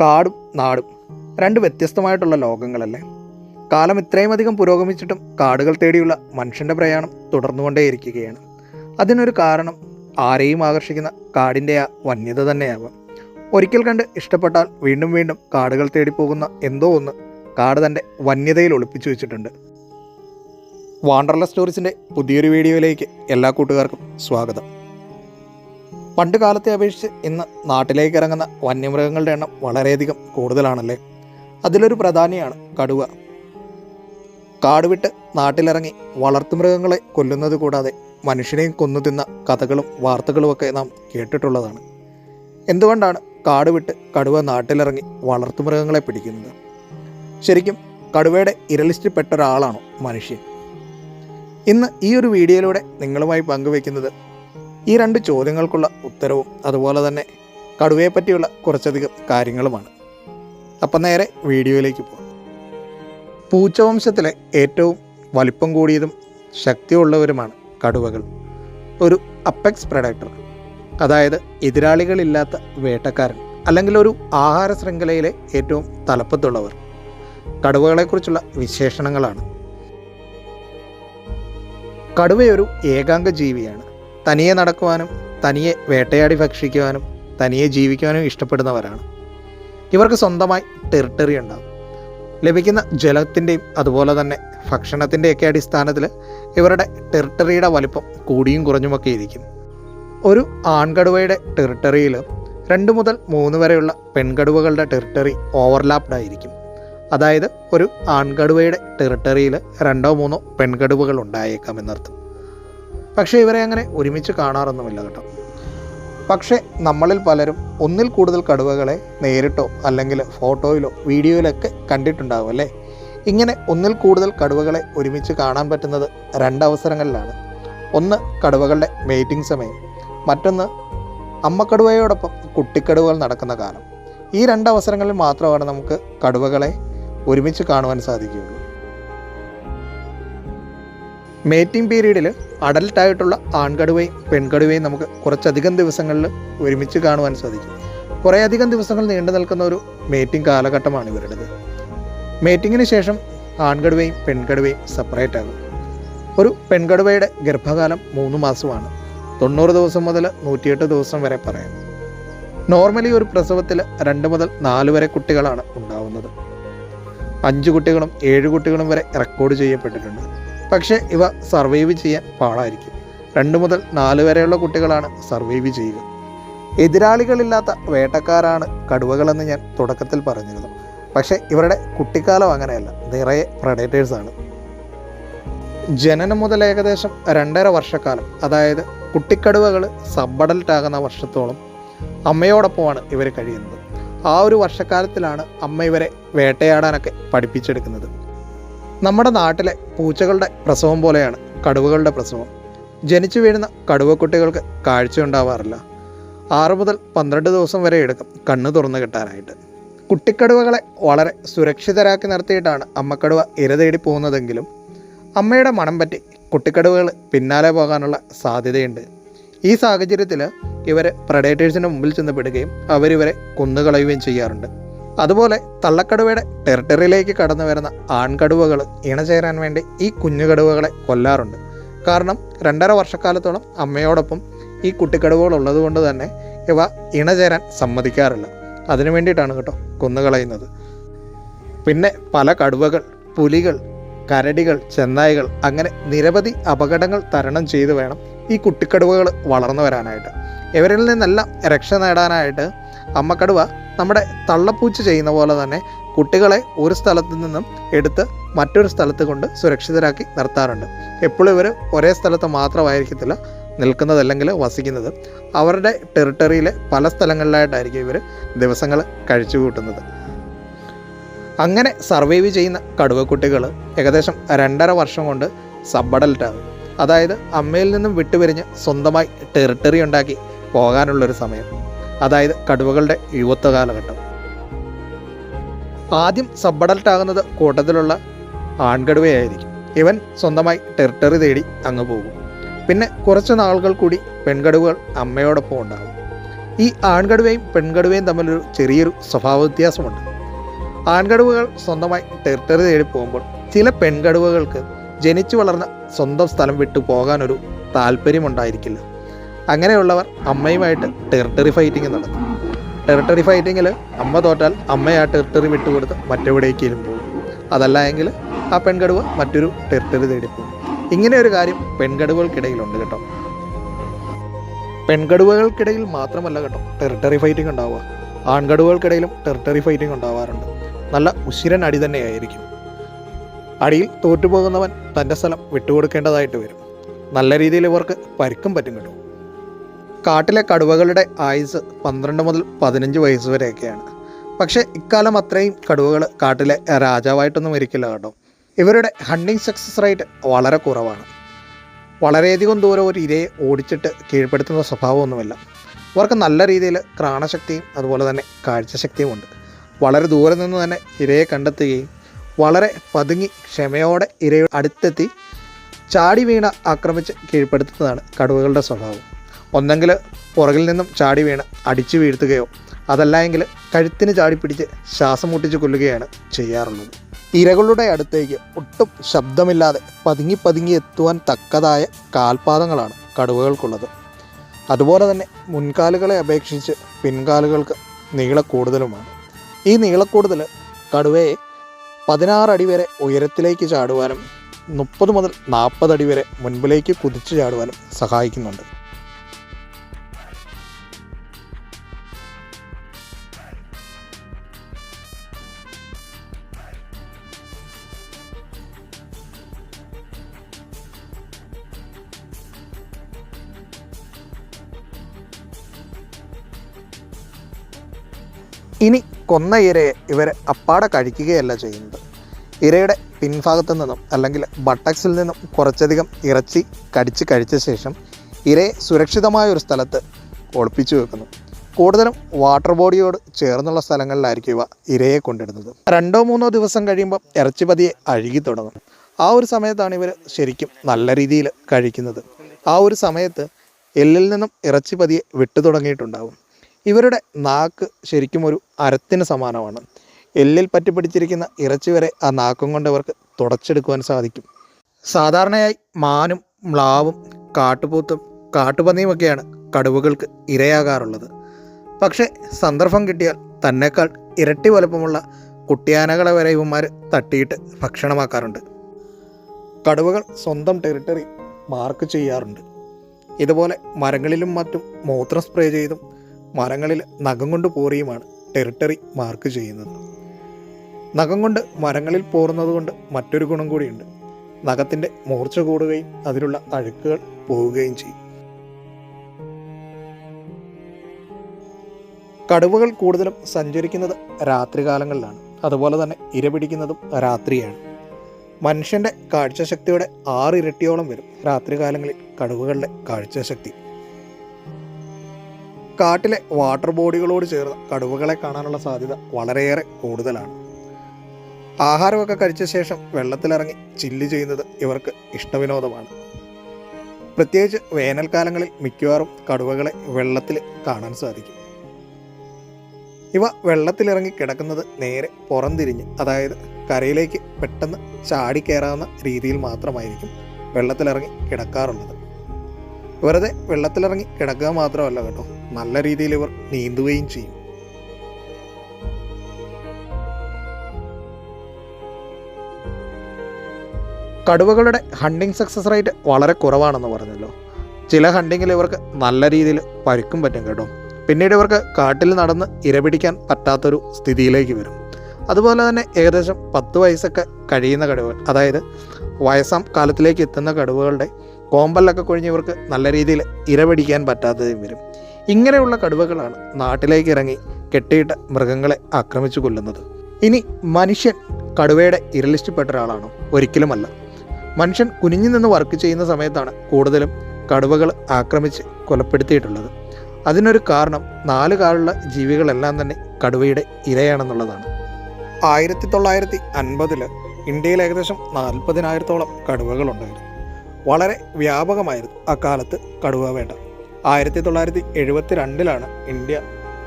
കാടും നാടും. രണ്ട് വ്യത്യസ്തമായിട്ടുള്ള ലോകങ്ങളല്ലേ? കാലം ഇത്രയും അധികം പുരോഗമിച്ചിട്ടും കാടുകൾ തേടിയുള്ള മനുഷ്യന്റെ പ്രയാണം തുടർന്നുകൊണ്ടേയിരിക്കുകയാണ്. അതിനൊരു കാരണം ആരെയും ആകർഷിക്കുന്ന കാടിന്റെ ആ വന്യത തന്നെയാവാം. ഒരിക്കൽ കണ്ട് ഇഷ്ടപ്പെട്ടാൽ വീണ്ടും വീണ്ടും കാടുകൾ തേടിപ്പോകുന്ന എന്തോ ഒന്ന് കാട് തന്റെ വന്യതയിൽ ഒളിപ്പിച്ചു വെച്ചിട്ടുണ്ട്. വാണ്ടർല സ്റ്റോറീസിന്റെ പുതിയൊരു വീഡിയോയിലേക്ക് എല്ലാ കൂട്ടുകാർക്കും സ്വാഗതം. പണ്ട് കാലത്തെ അപേക്ഷിച്ച് ഇന്ന് നാട്ടിലേക്ക് ഇറങ്ങുന്ന വന്യമൃഗങ്ങളുടെ എണ്ണം വളരെയധികം കൂടുതലാണല്ലേ? അതിലൊരു പ്രധാനിയാണ് കടുവ. കാട് വിട്ട് നാട്ടിലിറങ്ങി വളർത്തുമൃഗങ്ങളെ കൊല്ലുന്നത് കൂടാതെ മനുഷ്യനെയും കൊന്നു തിന്ന കഥകളും വാർത്തകളുമൊക്കെ നാം കേട്ടിട്ടുള്ളതാണ്. എന്തുകൊണ്ടാണ് കാട് വിട്ട് കടുവ നാട്ടിലിറങ്ങി വളർത്തുമൃഗങ്ങളെ പിടിക്കുന്നത്? ശരിക്കും കടുവയുടെ ഇരലിസ്റ്റിൽ പെട്ട ഒരാളാണോ മനുഷ്യൻ? ഇന്ന് ഈ ഒരു വീഡിയോയിലൂടെ നിങ്ങളുമായി പങ്കുവെക്കുന്നത് ഈ രണ്ട് ചോദ്യങ്ങൾക്കുള്ള ഉത്തരവും അതുപോലെ തന്നെ കടുവയെ പറ്റിയുള്ള കുറച്ചധികം കാര്യങ്ങളുമാണ്. അപ്പം നേരെ വീഡിയോയിലേക്ക് പോകാം. പൂച്ചവംശത്തിലെ ഏറ്റവും വലിപ്പം കൂടിയതും ശക്തിയുള്ളവരുമാണ് കടുവകൾ. ഒരു അപ്പെക്സ് പ്രൊഡക്ടർ അതായത് എതിരാളികളില്ലാത്ത വേട്ടക്കാരൻ അല്ലെങ്കിൽ ഒരു ആഹാര ശൃംഖലയിലെ ഏറ്റവും തലപ്പത്തുള്ളവർ. കടുവകളെക്കുറിച്ചുള്ള വിശേഷണങ്ങളാണ്. കടുവയൊരു ഏകാംഗ ജീവിയാണ് തനിയെ നടക്കുവാനും തനിയെ വേട്ടയാടി ഭക്ഷിക്കുവാനും തനിയെ ജീവിക്കുവാനും ഇഷ്ടപ്പെടുന്നവരാണ്. ഇവർക്ക് സ്വന്തമായി ടെറിട്ടറി ഉണ്ടാകും ലഭിക്കുന്ന ജലത്തിന്റെയും അതുപോലെ തന്നെ ഭക്ഷണത്തിന്റെയൊക്കെ അടിസ്ഥാനത്തിൽ ഇവരുടെ ടെറിട്ടറിയുടെ വലിപ്പം കൂടിയും കുറഞ്ഞുമൊക്കെ ഇരിക്കും ഒരു ആൺകടുവയുടെ ടെറിട്ടറിയിൽ രണ്ട് മുതൽ മൂന്ന് വരെയുള്ള പെൺകടുവകളുടെ ടെറിട്ടറി ഓവർലാപ്ഡ് ആയിരിക്കും. അതായത് ഒരു ആൺകടുവയുടെ ടെറിട്ടറിയിൽ രണ്ടോ മൂന്നോ പെൺകടുവകൾ ഉണ്ടായേക്കാം എന്നർത്ഥം. പക്ഷേ ഇവരെ അങ്ങനെ ഒരുമിച്ച് കാണാറൊന്നുമില്ല കേട്ടോ. പക്ഷേ നമ്മളിൽ പലരും ഒന്നിൽ കൂടുതൽ കടുവകളെ നേരിട്ടോ അല്ലെങ്കിൽ ഫോട്ടോയിലോ വീഡിയോയിലൊക്കെ കണ്ടിട്ടുണ്ടാകും അല്ലേ? ഇങ്ങനെ ഒന്നിൽ കൂടുതൽ കടുവകളെ ഒരുമിച്ച് കാണാൻ പറ്റുന്നത് രണ്ടവസരങ്ങളിലാണ്. ഒന്ന് കടുവകളുടെ മേറ്റിംഗ് സമയം മറ്റൊന്ന് അമ്മക്കടുവയോടൊപ്പം കുട്ടിക്കടുവകൾ നടക്കുന്ന കാലം. ഈ രണ്ടവസരങ്ങളിൽ മാത്രമാണ് നമുക്ക് കടുവകളെ ഒരുമിച്ച് കാണുവാൻ സാധിക്കുകയുള്ളൂ. മേറ്റിംഗ് പീരീഡിൽ അഡൽട്ടായിട്ടുള്ള ആൺകടുവയും പെൺകടുവയും നമുക്ക് കുറച്ചധികം ദിവസങ്ങളിൽ ഒരുമിച്ച് കാണുവാൻ സാധിക്കും. കുറേയധികം ദിവസങ്ങൾ നീണ്ടു നിൽക്കുന്ന ഒരു മേറ്റിംഗ് കാലഘട്ടമാണ് ഇവരുടേത്. മേറ്റിങ്ങിന് ശേഷം ആൺകടുവയും പെൺകടുവയും സെപ്പറേറ്റ് ആകും. ഒരു പെൺകടുവയുടെ ഗർഭകാലം മൂന്ന് മാസമാണ്. തൊണ്ണൂറ് ദിവസം മുതൽ നൂറ്റിയെട്ട് ദിവസം വരെ പറയാം. നോർമലി ഒരു പ്രസവത്തിൽ രണ്ട് മുതൽ നാല് വരെ കുട്ടികളാണ് ഉണ്ടാവുന്നത്. അഞ്ച് കുട്ടികളും ഏഴ് കുട്ടികളും വരെ റെക്കോർഡ് ചെയ്യപ്പെട്ടിട്ടുണ്ട്. പക്ഷേ ഇവ സർവൈവ് ചെയ്യാൻ പാടായിരിക്കും. രണ്ട് മുതൽ നാല് വരെയുള്ള കുട്ടികളാണ് സർവൈവ് ചെയ്യുക. എതിരാളികളില്ലാത്ത വേട്ടക്കാരാണ് കടുവകളെന്ന് ഞാൻ തുടക്കത്തിൽ പറഞ്ഞിരുന്നു. പക്ഷേ ഇവരുടെ കുട്ടിക്കാലം അങ്ങനെയല്ല നിറയെ പ്രഡേറ്റേഴ്സാണ് ജനനം മുതൽ ഏകദേശം രണ്ടര വർഷക്കാലം അതായത് കുട്ടിക്കടുവകൾ സബ്ബഡൽറ്റാകുന്ന വർഷത്തോളം അമ്മയോടൊപ്പമാണ് ഇവർ കഴിയുന്നത്. ആ ഒരു വർഷക്കാലത്തിലാണ് അമ്മ ഇവരെ വേട്ടയാടാനൊക്കെ പഠിപ്പിച്ചെടുക്കുന്നത്. നമ്മുടെ നാട്ടിലെ പൂച്ചകളുടെ പ്രസവം പോലെയാണ് കടുവകളുടെ പ്രസവം. ജനിച്ചു വീഴുന്ന കടുവക്കുട്ടികൾക്ക് കാഴ്ച ഉണ്ടാവാറില്ല ആറ് മുതൽ പന്ത്രണ്ട് ദിവസം വരെ എടുക്കും കണ്ണ് തുറന്നു കിട്ടാനായിട്ട്. കുട്ടിക്കടുവകളെ വളരെ സുരക്ഷിതരാക്കി നിർത്തിയിട്ടാണ് അമ്മക്കടുവ ഇര തേടി പോകുന്നതെങ്കിലും അമ്മയുടെ മണം പറ്റി കുട്ടിക്കടുവകൾ പിന്നാലെ പോകാനുള്ള സാധ്യതയുണ്ട്. ഈ സാഹചര്യത്തിൽ ഇവർ പ്രഡേറ്റേഴ്സിന്റെ മുമ്പിൽ ചെന്ന് പെടുകയും അവരിവരെ കൊന്നുകളയുകയും ചെയ്യാറുണ്ട്. അതുപോലെ തള്ളക്കടുവയുടെ ടെറിട്ടറിയിലേക്ക് കടന്നു വരുന്ന ആൺകടുവകൾ ഇണചേരാൻ വേണ്ടി ഈ കുഞ്ഞുകടുവകളെ കൊല്ലാറുണ്ട്. കാരണം രണ്ടര വർഷക്കാലത്തോളം അമ്മയോടൊപ്പം ഈ കുട്ടിക്കടുവകൾ ഉള്ളതുകൊണ്ട് തന്നെ ഇവ ഇണചേരാൻ സമ്മതിക്കാറില്ല. അതിനു വേണ്ടിയിട്ടാണ് കേട്ടോ കൊന്നുകളയുന്നത്. പിന്നെ പല കടുവകൾ പുലികൾ കരടികൾ ചെന്നായികൾ അങ്ങനെ നിരവധി അപകടങ്ങൾ തരണം ചെയ്തു വേണം ഈ കുട്ടിക്കടുവകൾ വളർന്നു വരാനായിട്ട്. ഇവരിൽ നിന്നെല്ലാം രക്ഷ നേടാനായിട്ട് അമ്മക്കടുവ നമ്മുടെ തള്ളപ്പൂച്ച ചെയ്യുന്ന പോലെ തന്നെ കുട്ടികളെ ഒരു സ്ഥലത്ത് നിന്നും എടുത്ത് മറ്റൊരു സ്ഥലത്ത് കൊണ്ട് സുരക്ഷിതരാക്കി നിർത്താറുണ്ട്. എപ്പോഴും ഇവർ ഒരേ സ്ഥലത്ത് മാത്രമായിരിക്കത്തില്ല നിൽക്കുന്നത് അല്ലെങ്കിൽ വസിക്കുന്നത്. അവരുടെ ടെറിട്ടറിയിലെ പല സ്ഥലങ്ങളിലായിട്ടായിരിക്കും ഇവർ ദിവസങ്ങൾ കഴിച്ചു കൂട്ടുന്നത് അങ്ങനെ സർവൈവ് ചെയ്യുന്ന കടുവക്കുട്ടികൾ ഏകദേശം രണ്ടര വർഷം കൊണ്ട് സബ്ബഡൽറ്റാകും അതായത് അമ്മയിൽ നിന്നും വിട്ടുപിരിഞ്ഞ് സ്വന്തമായി ടെറിട്ടറി ഉണ്ടാക്കി പോകാനുള്ളൊരു സമയം. അതായത് കടുവകളുടെ യുവത്വ കാലഘട്ടം. ആദ്യം സബ്ബഡൽട്ടാകുന്നത് കൂട്ടത്തിലുള്ള ആൺകടുവയായിരിക്കും. ഇവൻ സ്വന്തമായി ടെറിട്ടറി തേടി അങ്ങ് പോകും. പിന്നെ കുറച്ച് നാളുകൾ കൂടി പെൺകടുവകൾ അമ്മയോടൊപ്പം ഉണ്ടാകും. ഈ ആൺകടുവയും പെൺകടുവയും തമ്മിലൊരു ചെറിയൊരു സ്വഭാവ വ്യത്യാസമുണ്ട്. ആൺകടുവകൾ സ്വന്തമായി ടെറിട്ടറി തേടി പോകുമ്പോൾ ചില പെൺകടുവകൾക്ക് ജനിച്ചു വളർന്ന സ്വന്തം സ്ഥലം വിട്ടു പോകാനൊരു താല്പര്യമുണ്ടായിരിക്കില്ല. അങ്ങനെയുള്ളവർ അമ്മയുമായിട്ട് ടെറിട്ടറി ഫൈറ്റിംഗ് നടത്തും ടെറിട്ടറി ഫൈറ്റിങ്ങിൽ അമ്മ തോറ്റാൽ അമ്മ ആ ടെറിട്ടറി വിട്ടുകൊടുത്ത് മറ്റെവിടേക്കെങ്കിലും പോകും. അതല്ല എങ്കിൽ ആ പെൺകടുവ മറ്റൊരു ടെറിട്ടറി തേടിപ്പോകും. പോകും ഇങ്ങനെ ഒരു കാര്യം പെൺകടുവകൾക്കിടയിലുണ്ട് കേട്ടോ. പെൺകടുവകൾക്കിടയിൽ മാത്രമല്ല കേട്ടോ ടെറിട്ടറി ഫൈറ്റിംഗ് ഉണ്ടാവുക. ആൺകടുവകൾക്കിടയിലും ടെറിട്ടറി ഫൈറ്റിംഗ് ഉണ്ടാവാറുണ്ട്. നല്ല ഉശിരൻ അടി തന്നെയായിരിക്കും. അടിയിൽ തോറ്റുപോകുന്നവൻ തന്റെ സ്ഥലം വിട്ടുകൊടുക്കേണ്ടതായിട്ട് വരും. നല്ല രീതിയിൽ ഇവർക്ക് പരിക്കും പറ്റും കേട്ടോ. കാട്ടിലെ കടുവകളുടെ ആയുസ് പന്ത്രണ്ട് മുതൽ പതിനഞ്ച് വയസ്സ് വരെയൊക്കെയാണ്. പക്ഷേ ഇക്കാലം അത്രയും കടുവകൾ കാട്ടിലെ രാജാവായിട്ടൊന്നും ഇരിക്കില്ല കേട്ടോ. ഇവരുടെ ഹണ്ടിങ് സക്സസ് റേറ്റ് വളരെ കുറവാണ്. വളരെയധികം ദൂരം ഒരു ഇരയെ ഓടിച്ചിട്ട് കീഴ്പ്പെടുത്തുന്ന സ്വഭാവമൊന്നുമില്ല. ഇവർക്ക് നല്ല രീതിയിൽ ക്രാണശക്തിയും അതുപോലെ തന്നെ കാഴ്ചശക്തിയും ഉണ്ട്. വളരെ ദൂരെ നിന്ന് തന്നെ ഇരയെ കണ്ടെത്തുകയും വളരെ പതുങ്ങി ക്ഷമയോടെ ഇരയുടെ അടുത്തെത്തി ചാടി വീണ ആക്രമിച്ച് കീഴ്പ്പെടുത്തുന്നതാണ് കടുവകളുടെ സ്വഭാവം. ഒന്നെങ്കിൽ പുറകിൽ നിന്നും ചാടി വീണ് അടിച്ചു വീഴ്ത്തുകയോ അതല്ല എങ്കിൽ കഴുത്തിന് ചാടി പിടിച്ച് ശ്വാസം മുട്ടിച്ച് കൊല്ലുകയാണ് ചെയ്യാറുള്ളത്. ഇരകളുടെ അടുത്തേക്ക് ഒട്ടും ശബ്ദമില്ലാതെ പതുങ്ങി പതുങ്ങി എത്തുവാൻ തക്കതായ കാൽപാദങ്ങളാണ് കടുവകൾക്കുള്ളത്. അതുപോലെ തന്നെ മുൻകാലുകളെ അപേക്ഷിച്ച് പിൻകാലുകൾക്ക് നീളക്കൂടുതലുമാണ്. ഈ നീളക്കൂടുതൽ കടുവയെ പതിനാറ് അടി വരെ ഉയരത്തിലേക്ക് ചാടുവാനും മുപ്പത് മുതൽ നാൽപ്പത് അടി വരെ മുൻപിലേക്ക് കുതിച്ചു ചാടുവാനും സഹായിക്കുന്നുണ്ട്. ഇനി കൊന്ന ഇരയെ ഇവർ അപ്പാടെ കഴിക്കുകയല്ല ചെയ്യുന്നത്. ഇരയുടെ പിൻഭാഗത്തു നിന്നും അല്ലെങ്കിൽ ബട്ടക്സിൽ നിന്നും കുറച്ചധികം ഇറച്ചി കടിച്ച് കഴിച്ച ശേഷം ഇരയെ സുരക്ഷിതമായ ഒരു സ്ഥലത്ത് ഒളിപ്പിച്ചു വെക്കുന്നു. കൂടുതലും വാട്ടർ ബോഡിയോട് ചേർന്നുള്ള സ്ഥലങ്ങളിലായിരിക്കും ഇവ ഇരയെ കൊണ്ടിടുന്നത്. രണ്ടോ മൂന്നോ ദിവസം കഴിയുമ്പോൾ ഇറച്ചി പതിയെ അഴുകി തുടങ്ങും. ആ ഒരു സമയത്താണ് ഇവർ ശരിക്കും നല്ല രീതിയിൽ കഴിക്കുന്നത്. ആ ഒരു സമയത്ത് എല്ലിൽ നിന്നും ഇറച്ചി പതിയെ വിട്ടു തുടങ്ങിയിട്ടുണ്ടാവും. ഇവരുടെ നാക്ക് ശരിക്കും ഒരു അരത്തിന് സമാനമാണ്. എല്ലിൽ പറ്റി പിടിച്ചിരിക്കുന്ന ഇറച്ചി വരെ ആ നാക്കും കൊണ്ട് ഇവർക്ക് തുടച്ചെടുക്കുവാൻ സാധിക്കും. സാധാരണയായി മാനും മ്ലാവും കാട്ടുപോത്തും കാട്ടുപന്നിയുമൊക്കെയാണ് കടുവകൾക്ക് ഇരയാകാറുള്ളത്. പക്ഷേ സന്ദർഭം കിട്ടിയാൽ തന്നെക്കാൾ ഇരട്ടി വലുപ്പമുള്ള കുട്ടിയാനകളെ വരെ ഇവന്മാർ തട്ടിയിട്ട് ഭക്ഷണമാക്കാറുണ്ട്. കടുവകൾ സ്വന്തം ടെറിട്ടറി മാർക്ക് ചെയ്യാറുണ്ട്. ഇതുപോലെ മരങ്ങളിലും മറ്റും മൂത്രം സ്പ്രേ ചെയ്തും മരങ്ങളിൽ നഖം കൊണ്ട് പോറിയുമാണ് ടെറിട്ടറി മാർക്ക് ചെയ്യുന്നത്. നഖം കൊണ്ട് മരങ്ങളിൽ പോറുന്നത് കൊണ്ട് മറ്റൊരു ഗുണം കൂടിയുണ്ട്. നഖത്തിന്റെ മൂർച്ച കൂടുകയും അതിലുള്ള അഴുക്കുകൾ പോവുകയും ചെയ്യും. കടുവകൾ കൂടുതലും സഞ്ചരിക്കുന്നത് രാത്രികാലങ്ങളിലാണ്. അതുപോലെ തന്നെ ഇര പിടിക്കുന്നതും രാത്രിയാണ്. മനുഷ്യന്റെ കാഴ്ചശക്തിയുടെ ആറിരട്ടിയോളം വരും രാത്രികാലങ്ങളിൽ കടുവകളുടെ കാഴ്ചശക്തി. കാട്ടിലെ വാട്ടർ ബോഡികളോട് ചേർന്ന് കടുവകളെ കാണാനുള്ള സാധ്യത വളരെയേറെ കൂടുതലാണ്. ആഹാരമൊക്കെ കഴിച്ച ശേഷം വെള്ളത്തിലിറങ്ങി ചില്ല് ചെയ്യുന്നത് ഇവർക്ക് ഇഷ്ടവിനോദമാണ്. പ്രത്യേകിച്ച് വേനൽക്കാലങ്ങളിൽ മിക്കവാറും കടുവകളെ വെള്ളത്തിൽ കാണാൻ സാധിക്കും. ഇവ വെള്ളത്തിലിറങ്ങി കിടക്കുന്നത് നേരെ പുറംതിരിഞ്ഞ് അതായത് കരയിലേക്ക് പെട്ടെന്ന് ചാടിക്കയറാവുന്ന രീതിയിൽ മാത്രമായിരിക്കും വെള്ളത്തിലിറങ്ങി കിടക്കാറുള്ളത്. വെറുതെ വെള്ളത്തിലിറങ്ങി കിടക്കുക മാത്രമല്ല കേട്ടോ നല്ല രീതിയിൽ ഇവർ നീന്തുകയും ചെയ്യും. കടുവകളുടെ ഹണ്ടിങ് സക്സസ് റേറ്റ് വളരെ കുറവാണെന്ന് പറഞ്ഞല്ലോ. ചില ഹണ്ടിങ്ങിൽ ഇവർക്ക് നല്ല രീതിയിൽ പരുക്കും പറ്റും കേട്ടോ. പിന്നീട് ഇവർക്ക് കാട്ടിൽ നടന്ന് ഇരപിടിക്കാൻ പറ്റാത്തൊരു സ്ഥിതിയിലേക്ക് വരും. അതുപോലെ തന്നെ ഏകദേശം പത്ത് വയസ്സൊക്കെ കഴിയുന്ന കടുവകൾ അതായത് വയസ്സാം കാലത്തിലേക്ക് എത്തുന്ന കടുവകളുടെ കോമ്പലൊക്കെ കൊഴിഞ്ഞ് ഇവർക്ക് നല്ല രീതിയിൽ ഇരപിടിക്കാൻ പറ്റാത്തതും വരും. ഇങ്ങനെയുള്ള കടുവകളാണ് നാട്ടിലേക്ക് ഇറങ്ങി കെട്ടിയിട്ട മൃഗങ്ങളെ ആക്രമിച്ചു കൊല്ലുന്നത്. ഇനി മനുഷ്യൻ കടുവയുടെ ഇരലിഷ്ടപ്പെട്ട ഒരാളാണോ ഒരിക്കലുമല്ല. മനുഷ്യൻ കുനിഞ്ഞു നിന്ന് വർക്ക് ചെയ്യുന്ന സമയത്താണ് കൂടുതലും കടുവകൾ ആക്രമിച്ച് കൊലപ്പെടുത്തിയിട്ടുള്ളത്. അതിനൊരു കാരണം നാല് കാലുള്ള ജീവികളെല്ലാം തന്നെ കടുവയുടെ ഇരയാണെന്നുള്ളതാണ്. ആയിരത്തി തൊള്ളായിരത്തി അൻപതിൽ ഇന്ത്യയിൽ ഏകദേശം നാൽപ്പതിനായിരത്തോളം കടുവകളുണ്ടായിരുന്നു. വളരെ വ്യാപകമായിരുന്നു അക്കാലത്ത് കടുവ വേട്ട. ആയിരത്തി തൊള്ളായിരത്തി എഴുപത്തി രണ്ടിലാണ് ഇന്ത്യ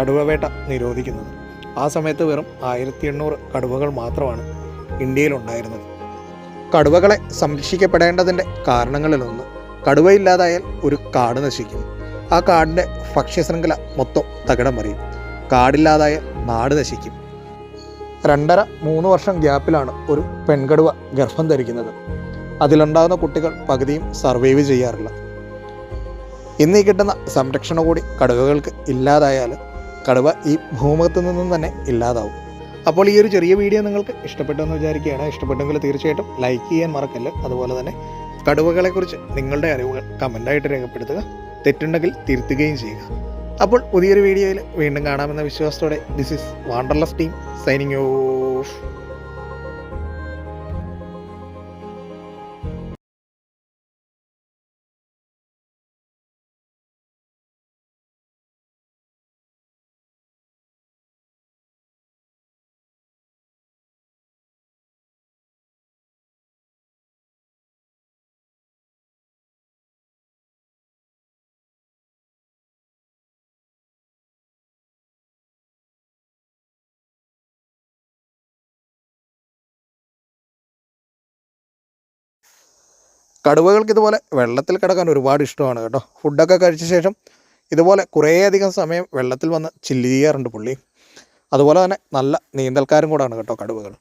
കടുവവേട്ട നിരോധിക്കുന്നത്. ആ സമയത്ത് വെറും ആയിരത്തി എണ്ണൂറ് കടുവകൾ മാത്രമാണ് ഇന്ത്യയിലുണ്ടായിരുന്നത്. കടുവകളെ സംരക്ഷിക്കപ്പെടേണ്ടതിന്റെ കാരണങ്ങളിലൊന്ന് കടുവയില്ലാതായാൽ ഒരു കാട് നശിക്കും. ആ കാടിന്റെ ഭക്ഷ്യശൃംഖല മൊത്തം തകിടം മറിയും കാടില്ലാതായാൽ നാട് നശിക്കും. രണ്ടര മൂന്ന് വർഷം ഗ്യാപ്പിലാണ് ഒരു പെൺകടുവ ഗർഭം ധരിക്കുന്നത്. അതിലുണ്ടാകുന്ന കുട്ടികൾ പകുതിയും സർവൈവ് ചെയ്യാറില്ല. ഇന്ന് ഈ കിട്ടുന്ന സംരക്ഷണം കൂടി കടുവകൾക്ക് ഇല്ലാതായാൽ കടുവ ഈ ഭൂമുഖത്ത് നിന്നും തന്നെ ഇല്ലാതാവും. അപ്പോൾ ഈ ഒരു ചെറിയ വീഡിയോ നിങ്ങൾക്ക് ഇഷ്ടപ്പെട്ടെന്ന് വിചാരിക്കുകയാണ്. ഇഷ്ടപ്പെട്ടെങ്കിൽ തീർച്ചയായിട്ടും ലൈക്ക് ചെയ്യാൻ മറക്കല്ല. അതുപോലെ തന്നെ കടുവകളെക്കുറിച്ച് നിങ്ങളുടെ അറിവുകൾ കമന്റായിട്ട് രേഖപ്പെടുത്തുക. തെറ്റുണ്ടെങ്കിൽ തിരുത്തുകയും ചെയ്യുക. അപ്പോൾ പുതിയൊരു വീഡിയോയിൽ വീണ്ടും കാണാമെന്ന വിശ്വാസത്തോടെ this is Wanderlust team signing off കടുവകൾക്ക് ഇതുപോലെ വെള്ളത്തിൽ കിടക്കാൻ ഒരുപാട് ഇഷ്ടമാണ് കേട്ടോ. ഫുഡൊക്കെ കഴിച്ച ശേഷം ഇതുപോലെ കുറേയധികം സമയം വെള്ളത്തിൽ വന്ന് ചില്ലിയാറുണ്ട് പുള്ളി. അതുപോലെ തന്നെ നല്ല നീന്തൽക്കാരും കൂടാണ് കേട്ടോ കടുവകൾ.